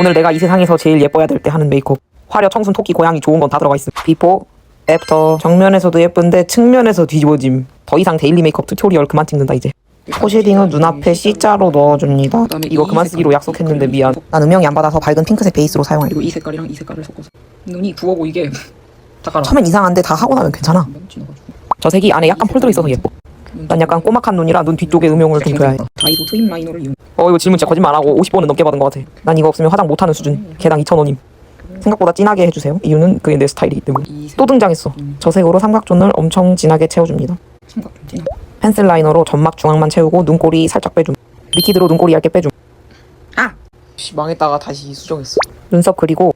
오늘 내가 이 세상에서 제일 예뻐야 될 때 하는 메이크업. 화려, 청순, 토끼, 고양이 좋은 건 다 들어가 있음. 비포, 애프터. 정면에서도 예쁜데 측면에서 뒤집어짐. 더 이상 데일리 메이크업 튜토리얼 그만 찍는다 이제. 코쉐딩은 눈앞에 C자로 넣어줍니다. 이거 이 그만. 쓰기로 약속했는데 미안. 난 음영이 안 받아서 밝은 핑크색 베이스로 사용할게. 그리고 이 색깔이랑 이 색깔을 섞어서 눈이 부어 보이게 다 깔아. 처음엔 이상한데 다 하고 나면 괜찮아. 저 색이 안에 약간 폴 들어있어서 예뻐. 난 약간 꼬막한 눈이라 눈 뒤쪽에 음영을 좀 줘야 해. 다이소 트임 라이너를 이용. 어 이거 질문 진짜 거짓말 안 하고 50원은 넘게 받은 것 같아. 난 이거 없으면 화장 못하는 수준. 개당 2,000원임. 생각보다 진하게 해주세요. 이유는 그게 내 스타일이기 때문에. 또 등장했어. 저 색으로 삼각존을 엄청 진하게 채워줍니다. 삼각 좀 진하. 펜슬 라이너로 점막 중앙만 채우고 눈꼬리 살짝 빼줌. 리퀴드로 눈꼬리 얇게 빼줌. 아! 씨 망했다가 다시 수정했어. 눈썹 그리고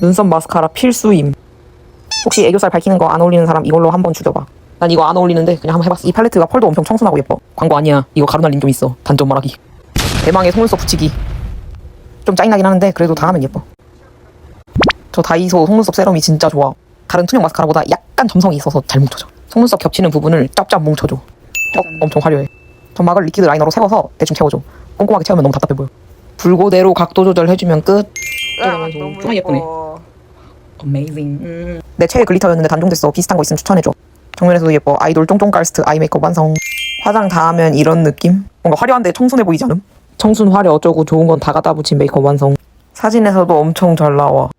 눈썹 마스카라 필수임. 혹시 애교살 밝히는 거 안 어울리는 사람 이걸로 한번 죽여봐. 난 이거 안 어울리는데 그냥 한번 해봤어. 이 팔레트가 펄도 엄청 청순하고 예뻐. 광고 아니야. 이거 가루날림 좀 있어. 단점 말하기. 대망의 속눈썹 붙이기. 좀 짜증나긴 하는데 그래도 다 하면 예뻐. 저 다이소 속눈썹 세럼이 진짜 좋아. 다른 투명 마스카라보다 약간 점성이 있어서 잘 뭉쳐져. 속눈썹 겹치는 부분을 짭짭 뭉쳐줘. 어, 엄청 화려해. 점막을 리퀴드 라이너로 세워서 대충 채워줘. 꼼꼼하게 채우면 너무 답답해 보여. 불고대로 각도 조절해주면 끝. 들어가면서 정말 예쁘네. 어메이징. 음. 내 최애 글리터였는데 단종됐어. 비슷한 거 있으면 추천해줘. 정면에서도 예뻐. 아이돌 쫑쫑 깔스트 아이 메이크업 완성. 화장 다 하면 이런 느낌? 뭔가 화려한데 청순해 보이지 않음? 청순 화려 어쩌고 좋은 건 다 갖다 붙인 메이크업 완성. 사진에서도 엄청 잘 나와.